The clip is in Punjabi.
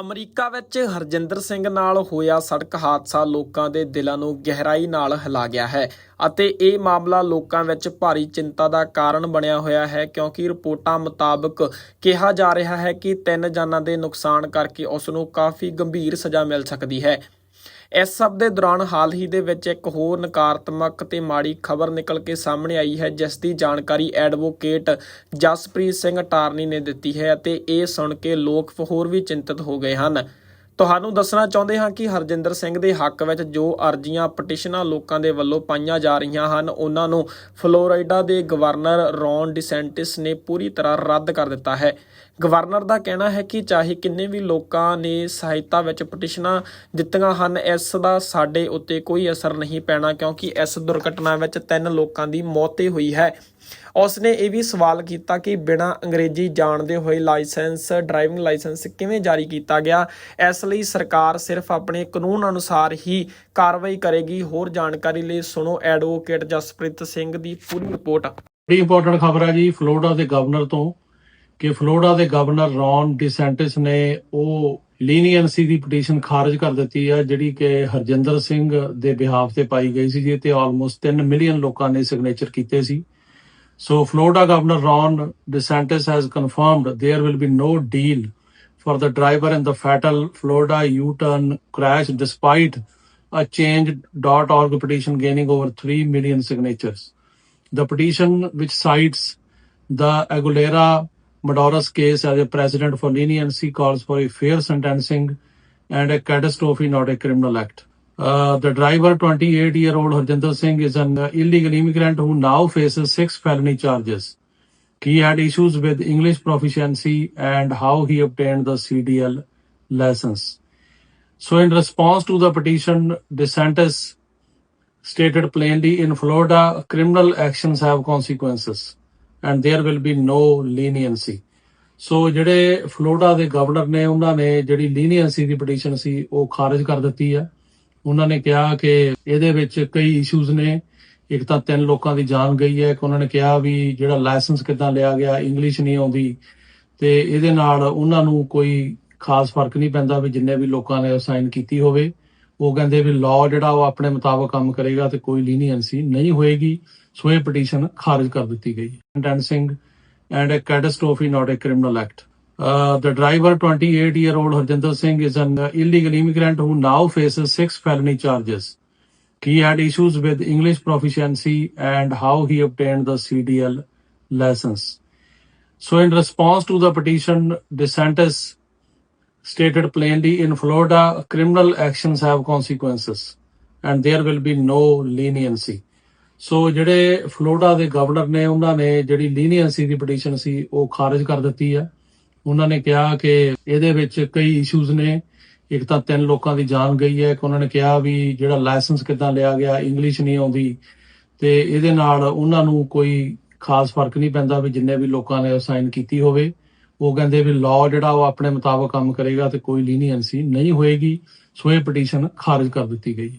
ਅਮਰੀਕਾ ਵਿੱਚ ਹਰਜਿੰਦਰ ਸਿੰਘ ਨਾਲ ਹੋਇਆ ਸੜਕ ਹਾਦਸਾ ਲੋਕਾਂ ਦੇ ਦਿਲਾਂ ਨੂੰ ਗਹਿਰਾਈ ਨਾਲ ਹਿਲਾ ਗਿਆ ਹੈ ਅਤੇ ਇਹ ਮਾਮਲਾ ਲੋਕਾਂ ਵਿੱਚ ਭਾਰੀ ਚਿੰਤਾ ਦਾ ਕਾਰਨ ਬਣਿਆ ਹੋਇਆ ਹੈ ਕਿਉਂਕਿ ਰਿਪੋਰਟਾਂ ਮੁਤਾਬਕ ਕਿਹਾ ਜਾ ਰਿਹਾ ਹੈ ਕਿ ਤਿੰਨ ਜਾਨਾਂ ਦੇ ਨੁਕਸਾਨ ਕਰਕੇ ਉਸ ਨੂੰ ਕਾਫੀ ਗੰਭੀਰ ਸਜ਼ਾ ਮਿਲ ਸਕਦੀ ਹੈ। ਇਸ ਸਭ ਦੇ ਦੌਰਾਨ ਹਾਲ ਹੀ ਦੇ ਵਿੱਚ ਇੱਕ ਹੋਰ ਨਕਾਰਾਤਮਕ ਤੇ ਮਾੜੀ ਖਬਰ ਨਿਕਲ ਕੇ ਸਾਹਮਣੇ ਆਈ ਹੈ, ਜਿਸ ਦੀ ਜਾਣਕਾਰੀ ਐਡਵੋਕੇਟ ਜਸਪ੍ਰੀਤ ਸਿੰਘ ਟਾਰਨੀ ਨੇ ਦਿੱਤੀ ਹੈ ਅਤੇ ਇਹ ਸੁਣ ਕੇ ਲੋਕ ਹੋਰ ਵੀ ਚਿੰਤਤ ਹੋ ਗਏ ਹਨ। ਤੁਹਾਨੂੰ ਦੱਸਣਾ ਚਾਹੁੰਦੇ ਹਾਂ ਕਿ ਹਰਜਿੰਦਰ ਸਿੰਘ ਦੇ ਹੱਕ ਵਿੱਚ ਜੋ ਅਰਜ਼ੀਆਂ ਪਟੀਸ਼ਨਾਂ ਲੋਕਾਂ ਦੇ ਵੱਲੋਂ ਪਾਈਆਂ ਜਾ ਰਹੀਆਂ ਹਨ, ਉਹਨਾਂ ਨੂੰ ਫਲੋਰੀਡਾ ਦੇ ਗਵਰਨਰ ਰੌਨ ਡਿਸੈਂਟਿਸ ਨੇ ਪੂਰੀ ਤਰ੍ਹਾਂ ਰੱਦ ਕਰ ਦਿੱਤਾ ਹੈ। ਗਵਰਨਰ ਦਾ ਕਹਿਣਾ ਹੈ ਕਿ ਚਾਹੇ ਕਿੰਨੇ ਵੀ ਲੋਕਾਂ ਨੇ ਸਹਾਇਤਾ ਵਿੱਚ ਪਟੀਸ਼ਨਾਂ ਦਿੱਤੀਆਂ ਹਨ, ਇਸ ਦਾ ਸਾਡੇ ਉੱਤੇ ਕੋਈ ਅਸਰ ਨਹੀਂ ਪੈਣਾ ਕਿਉਂਕਿ ਇਸ ਦੁਰਘਟਨਾ ਵਿੱਚ ਤਿੰਨ ਲੋਕਾਂ ਦੀ ਮੌਤ ਹੋਈ ਹੈ। ਉਸ ਨੇ ਇਹ ਵੀ ਸਵਾਲ ਕੀਤਾ ਕਿ ਬਿਨਾਂ ਅੰਗਰੇਜ਼ੀ ਜਾਣਦੇ ਹੋਏ ਲਾਇਸੈਂਸ, ਡਰਾਈਵਿੰਗ ਲਾਇਸੈਂਸ ਕਿਵੇਂ ਜਾਰੀ ਕੀਤਾ ਗਿਆ? ਇਸ ਲਈ ਸਰਕਾਰ ਸਿਰਫ ਆਪਣੇ ਕਾਨੂੰਨ ਅਨੁਸਾਰ ਹੀ ਕਾਰਵਾਈ ਕਰੇਗੀ। ਹੋਰ ਜਾਣਕਾਰੀ ਲਈ ਸੁਣੋ ਐਡਵੋਕੇਟ ਜਸਪ੍ਰੀਤ ਸਿੰਘ ਦੀ ਪੂਰੀ ਰਿਪੋਰਟ। ਬੜੀ ਇੰਪੋਰਟੈਂਟ ਖਬਰ ਹੈ ਜੀ, ਫਲੋਰੀਡਾ ਦੇ ਗਵਰਨਰ ਤੋਂ ਕਿ ਫਲੋਰੀਡਾ ਦੇ ਗਵਰਨਰ ਰੌਨ ਡਿਸੈਂਟਿਸ ਨੇ ਉਹ ਲੀਨੀਅੰਸੀ ਦੀ ਪਟੀਸ਼ਨ ਖਾਰਜ ਕਰ ਦਿੱਤੀ ਹੈ ਜਿਹੜੀ ਕਿ ਹਰਜਿੰਦਰ ਸਿੰਘ ਦੇ ਬਿਹਾਫ ਤੇ ਪਾਈ ਗਈ ਸੀ ਜੀ ਤੇ ਆਲਮੋਸਟ 3 ਮਿਲੀਅਨ ਲੋਕਾਂ ਨੇ ਸਿਗਨੇਚਰ ਕੀਤੇ ਸੀ So Florida Governor Ron DeSantis has confirmed there will be no deal for the driver in the fatal Florida U-turn crash despite a change.org petition gaining over 3 million signatures. The petition, which cites the Aguilera Madoros case as a precedent for leniency, calls for a fair sentencing and a catastrophe, not a criminal act. Uh, the driver, 28 year old Harjinder Singh, is an illegal immigrant who now faces six felony charges. He had issues with English proficiency and how he obtained the CDL license. So, in response to the petition, DeSantis stated plainly in Florida, criminal actions have consequences and there will be no leniency. So ਜਿਹੜੇ ਫਲੋਰੀਡਾ ਦੇ ਗਵਰਨਰ ਨੇ ਉਹਨਾਂ ਨੇ ਜਿਹੜੀ ਲੀਨੀਅੰਸੀ ਦੀ ਪਟੀਸ਼ਨ ਸੀ ਉਹ ਖਾਰਜ ਕਰ ਦਿੱਤੀ ਹੈ ਉਹਨਾਂ ਨੇ ਕਿਹਾ ਕਿ ਇਹਦੇ ਵਿੱਚ ਕਈ ਇਸ਼ੂਜ਼ ਨੇ ਇੱਕ ਤਾਂ ਤਿੰਨ ਲੋਕਾਂ ਦੀ ਜਾਨ ਗਈ ਹੈ ਕਿ ਉਹਨਾਂ ਨੇ ਕਿਹਾ ਵੀ ਜਿਹੜਾ ਲਾਇਸੈਂਸ ਕਿੱਦਾਂ ਲਿਆ ਗਿਆ ਇੰਗਲਿਸ਼ ਨਹੀਂ ਆਉਂਦੀ ਤੇ ਇਹਦੇ ਨਾਲ ਉਹਨਾਂ ਨੂੰ ਕੋਈ ਖਾਸ ਫ਼ਰਕ ਨਹੀਂ ਪੈਂਦਾ ਵੀ ਜਿੰਨੇ ਵੀ ਲੋਕਾਂ ਨੇ ਸਾਈਨ ਕੀਤੀ ਹੋਵੇ ਉਹ ਕਹਿੰਦੇ ਵੀ ਲਾਅ ਜਿਹੜਾ ਉਹ ਆਪਣੇ ਮੁਤਾਬਕ ਕੰਮ ਕਰੇਗਾ ਤੇ ਕੋਈ ਲੀਨੀਅੰਸੀ ਨਹੀਂ ਹੋਏਗੀ ਸੋ ਇਹ ਪਟੀਸ਼ਨ ਖਾਰਜ ਕਰ ਦਿੱਤੀ ਗਈ ਹੈ sentencing and a catastrophe not a criminal act uh, the driver 28 year old harjinder singh is an uh, illegal immigrant who now faces six felony charges he had issues with english proficiency and how he obtained the cdl license so in response to the petition desantis stated plainly in Florida, criminal actions have consequences and there will be no leniency. So ਜਿਹੜੇ ਫਲੋਰੀਡਾ ਦੇ ਗਵਰਨਰ ਨੇ ਉਹਨਾਂ ਨੇ ਜਿਹੜੀ ਲੀਨੀਅੰਸੀ ਦੀ ਪਟੀਸ਼ਨ ਸੀ ਉਹ ਖਾਰਜ ਕਰ ਦਿੱਤੀ ਹੈ ਉਹਨਾਂ ਨੇ ਕਿਹਾ ਕਿ ਇਹਦੇ ਵਿੱਚ ਕਈ ਇਸ਼ੂਜ਼ ਨੇ ਇੱਕ ਤਾਂ ਤਿੰਨ ਲੋਕਾਂ ਦੀ ਜਾਨ ਗਈ ਹੈ ਕਿ ਉਹਨਾਂ ਨੇ ਕਿਹਾ ਵੀ ਜਿਹੜਾ ਲਾਇਸੈਂਸ ਕਿੱਦਾਂ ਲਿਆ ਗਿਆ ਇੰਗਲਿਸ਼ ਨਹੀਂ ਆਉਂਦੀ ਤੇ ਇਹਦੇ ਨਾਲ ਉਹਨਾਂ ਨੂੰ ਕੋਈ ਖਾਸ ਫ਼ਰਕ ਨਹੀਂ ਪੈਂਦਾ ਵੀ ਜਿੰਨੇ ਵੀ ਲੋਕਾਂ ਨੇ ਸਾਈਨ ਕੀਤੀ ਹੋਵੇ ਉਹ ਕਹਿੰਦੇ ਵੀ ਲਾਅ ਜਿਹੜਾ ਉਹ ਆਪਣੇ ਮੁਤਾਬਕ ਕੰਮ ਕਰੇਗਾ ਤੇ ਕੋਈ ਲੀਨੀਅੰਸੀ ਨਹੀਂ ਹੋਏਗੀ, ਸੋ ਇਹ ਪਟੀਸ਼ਨ ਖਾਰਜ ਕਰ ਦਿੱਤੀ ਗਈ